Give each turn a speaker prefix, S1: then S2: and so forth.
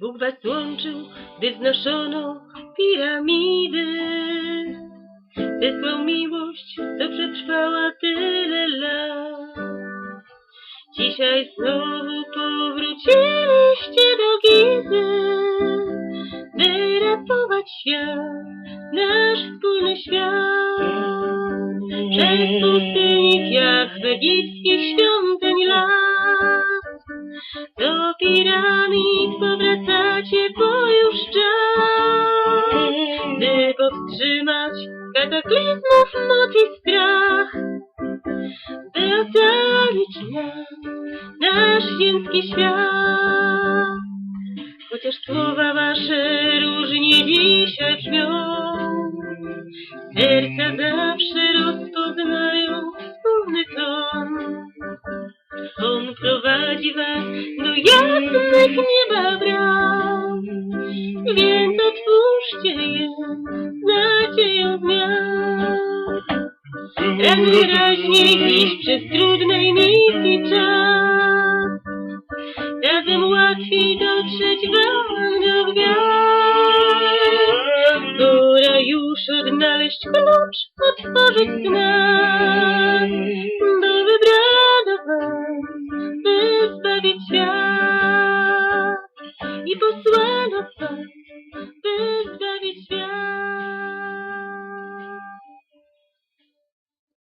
S1: Bóg was łączył, gdy wznoszono piramidy. Wysłał miłość, co przetrwała tyle lat. Dzisiaj znowu powróciliście do Gizy, by ratować świat, nasz wspólny świat. Przez pustyni piach egipskich świątyń las, do piramid powracacie, bo już czas, by powstrzymać kataklizmów moc i strach, by ocalić nam nasz ziemski świat. Chociaż słowa wasze różnie dzisiaj brzmią, serca zawsze rozpoznają wspólny ton. On prowadzi was do jasnych nieba bram, więc otwórzcie je nadzieją zmian. Tak wyraźniej niż przez trudnej misji czas. Razem łatwiej dotrzeć wam do gwiazd. Pora już odnaleźć klucz, otworzyć znak. Bo wybrano was, by zbawić świat. I posłano